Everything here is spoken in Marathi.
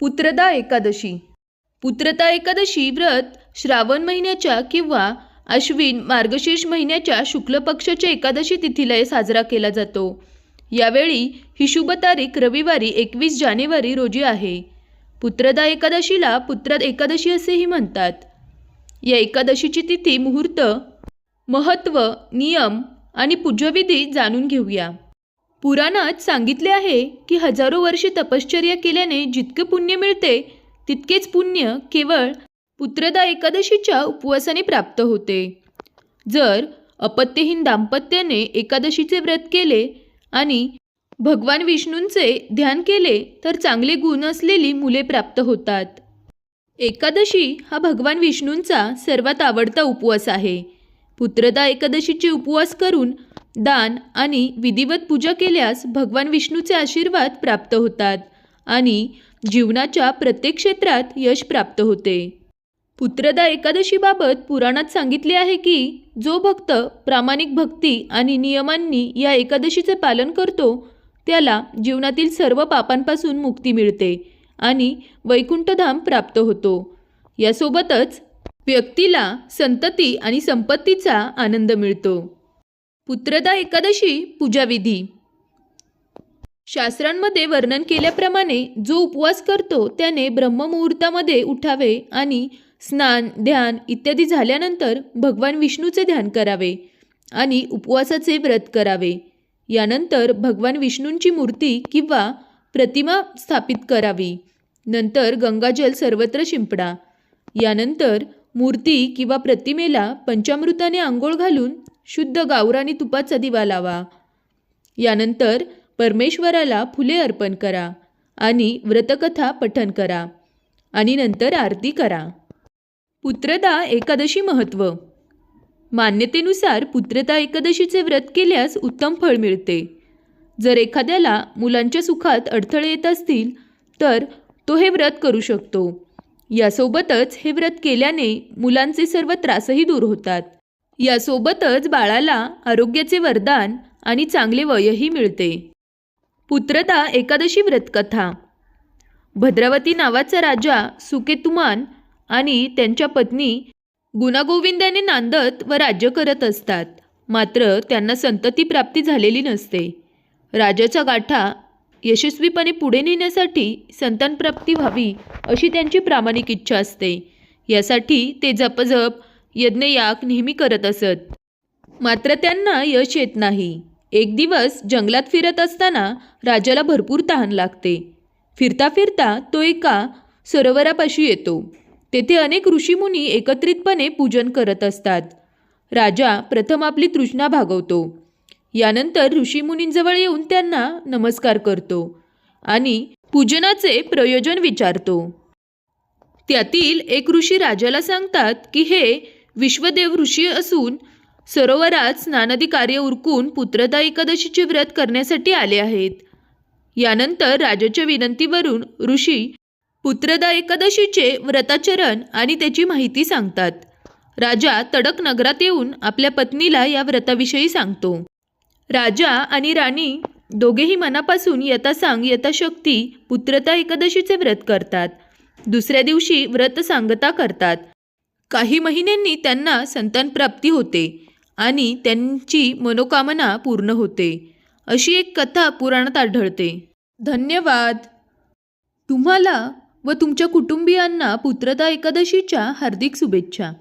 पुत्रदा एकादशी. पुत्रदा एकादशी व्रत श्रावण महिन्याच्या किंवा अश्विन मार्गशीर्ष महिन्याच्या शुक्ल पक्षाच्या एकादशी तिथीला साजरा केला जातो. यावेळी ही शुभ तारीख रविवारी एकवीस जानेवारी रोजी आहे. पुत्रदा एकादशीला पुत्र एकादशी असेही म्हणतात. या एकादशीची तिथी मुहूर्त महत्त्व नियम आणि पूज्यविधी जाणून घेऊया. पुराणात सांगितले आहे की हजारो वर्षे तपश्चर्या केल्याने जितके पुण्य मिळते तितकेच पुण्य केवळ पुत्रदा एकादशीच्या उपवासाने प्राप्त होते. जर अपत्यहीन दाम्पत्याने एकादशीचे व्रत केले आणि भगवान विष्णूंचे ध्यान केले तर चांगले गुण असलेली मुले प्राप्त होतात. एकादशी हा भगवान विष्णूंचा सर्वात आवडता उपवास आहे. पुत्रदा एकादशीचे उपवास करून दान आणि विधिवत पूजा केल्यास भगवान विष्णूचे आशीर्वाद प्राप्त होतात आणि जीवनाच्या प्रत्येक क्षेत्रात यश प्राप्त होते. पुत्रदा एकादशीबाबत पुराणात सांगितले आहे की जो भक्त प्रामाणिक भक्ती आणि नियमांनी या एकादशीचे पालन करतो त्याला जीवनातील सर्व पापांपासून मुक्ती मिळते आणि वैकुंठधाम प्राप्त होतो. यासोबतच व्यक्तीला संतती आणि संपत्तीचा आनंद मिळतो. पुत्रदा एकादशी पूजाविधी. शास्त्रांमध्ये वर्णन केल्याप्रमाणे जो उपवास करतो त्याने ब्रह्ममुहूर्तामध्ये उठावे आणि स्नान ध्यान इत्यादी झाल्यानंतर भगवान विष्णूचे ध्यान करावे आणि उपवासाचे व्रत करावे. यानंतर भगवान विष्णूंची मूर्ती किंवा प्रतिमा स्थापित करावी. नंतर गंगाजल सर्वत्र शिंपडा. यानंतर मूर्ती किंवा प्रतिमेला पंचामृताने आंघोळ घालून शुद्ध गावरानी तुपाचा दिवा लावा. यानंतर परमेश्वराला फुले अर्पण करा आणि व्रतकथा पठन करा आणि नंतर आरती करा. पुत्रदा एकादशी महत्त्व मान्यतेनुसार पुत्रता एकादशीचे व्रत केल्यास उत्तम फळ मिळते. जर एखाद्याला मुलांच्या सुखात अडथळे येत असतील तर तो हे व्रत करू शकतो. यासोबतच हे व्रत केल्याने मुलांचे सर्व त्रासही दूर होतात. यासोबतच बाळाला आरोग्याचे वरदान आणि चांगले वयही मिळते. पुत्रता एकादशी व्रतकथा. भद्रावती नावाचा राजा सुकेतुमान आणि त्यांच्या पत्नी गुणागोविंदाने नांदत व राज्य करत असतात. मात्र त्यांना संतती प्राप्ती झालेली नसते. राजाचा गाठा यशस्वीपणे पुढे नेण्यासाठी संतानप्राप्ती व्हावी अशी त्यांची प्रामाणिक इच्छा असते. यासाठी ते जपजप यज्ञयाग नेहमी करत असत. मात्र त्यांना यश येत नाही. एक दिवस जंगलात फिरत असताना राजाला भरपूर तहान लागते. फिरता फिरता तो एका सरोवरापाशी येतो. तेथे अनेक ऋषीमुनी एकत्रितपणे पूजन करत असतात. राजा प्रथम आपली तृष्णा भागवतो. यानंतर ऋषीमुनींजवळ येऊन त्यांना नमस्कार करतो आणि पूजनाचे प्रयोजन विचारतो. त्यातील एक ऋषी राजाला सांगतात की हे विश्वदेव ऋषी असून सरोवरात स्नानादी कार्य उरकून पुत्रदा एकादशीचे व्रत करण्यासाठी आले आहेत. यानंतर राजाच्या विनंतीवरून ऋषी पुत्रदा एकादशीचे व्रताचरण आणि त्याची माहिती सांगतात. राजा तडक नगरात येऊन आपल्या पत्नीला या व्रताविषयी सांगतो. राजा आणि राणी दोघेही मनापासून यथासांग यथाशक्ती पुत्रता एकादशीचे व्रत करतात. दुसऱ्या दिवशी व्रत सांगता करतात. काही महिन्यांनी त्यांना संतानप्राप्ती होते आणि त्यांची मनोकामना पूर्ण होते. अशी एक कथा पुराणात आढळते. धन्यवाद. तुम्हाला व तुमच्या कुटुंबियांना पुत्रता एकादशीच्या हार्दिक शुभेच्छा.